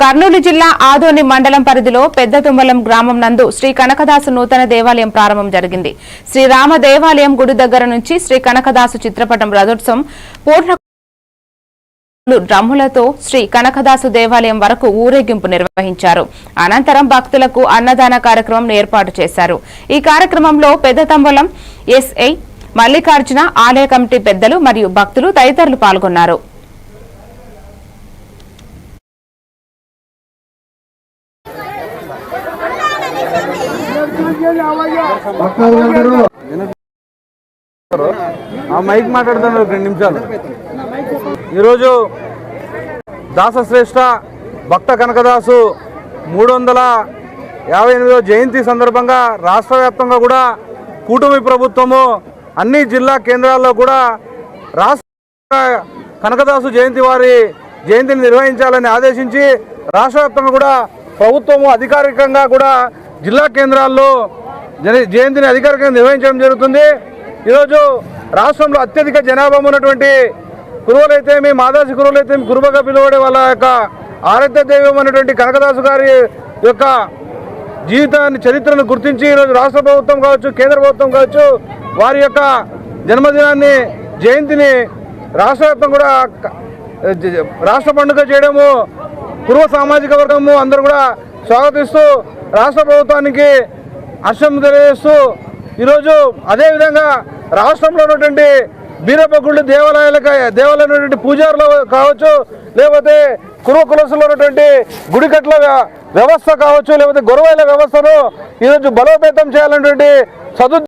కర్నూలు జిల్లా ఆదోని మండలం పరిధిలో పెద్ద తుమ్మలం గ్రామం నందు శ్రీ కనకదాసు నూతన దేవాలయం ప్రారంభం జరిగింది. శ్రీరామ దేవాలయం గుడి దగ్గర నుంచి శ్రీ కనకదాసు చిత్రపటం రథోత్సవం పూర్ణ డ్రమ్ములతో శ్రీ కనకదాసు దేవాలయం వరకు ఊరేగింపు నిర్వహించారు. అనంతరం భక్తులకు అన్నదాన కార్యక్రమం ఏర్పాటు చేశారు. ఈ కార్యక్రమంలో పెద్ద తంబలం ఎస్ఐ మల్లికార్జున ఆలయ కమిటీ పెద్దలు మరియు భక్తులు తదితరులు పాల్గొన్నారు. ఆ మైక్ మాట్లాడుతాను రెండు నిమిషాలు. ఈరోజు దాసశ్రేష్ఠ భక్త కనకదాసు మూడు వందల యాభై ఎనిమిదో జయంతి సందర్భంగా రాష్ట్ర వ్యాప్తంగా కూడా కూటమి ప్రభుత్వము అన్ని జిల్లా కేంద్రాల్లో కూడా రాష్ట్ర కనకదాసు జయంతి వారి జయంతిని నిర్వహించాలని ఆదేశించి రాష్ట్ర వ్యాప్తంగా కూడా ప్రభుత్వము అధికారికంగా కూడా జిల్లా కేంద్రాల్లో జయంతిని అధికారికంగా నిర్వహించడం జరుగుతుంది. ఈరోజు రాష్ట్రంలో అత్యధిక జనాభా ఉన్నటువంటి కురువులైతేమి మాదాసి కురువులైతేమి కురుబగా పిలువడే వాళ్ళ యొక్క ఆరాధ్య దైవం అనేటువంటి కనకదాసు గారి యొక్క జీవితాన్ని చరిత్రను గుర్తించి ఈరోజు రాష్ట్ర ప్రభుత్వం కావచ్చు కేంద్ర ప్రభుత్వం కావచ్చు వారి యొక్క జన్మదినాన్ని జయంతిని రాష్ట్ర కూడా రాష్ట్ర పండుగ చేయడము పూర్వ సామాజిక వర్గము అందరూ కూడా స్వాగతిస్తూ రాష్ట్ర ప్రభుత్వానికి హర్షం తెలియజేస్తూ ఈరోజు అదేవిధంగా రాష్ట్రంలో ఉన్నటువంటి బీరపగుళ్ళు దేవాలయాలకు దేవాలయం ఉన్నటువంటి పూజారులు కావచ్చు లేకపోతే కురువ కులసులో ఉన్నటువంటి గుడికట్ల వ్యవస్థ కావచ్చు లేకపోతే గొరవైల వ్యవస్థను ఈరోజు బలోపేతం చేయాలన్నటువంటి సదు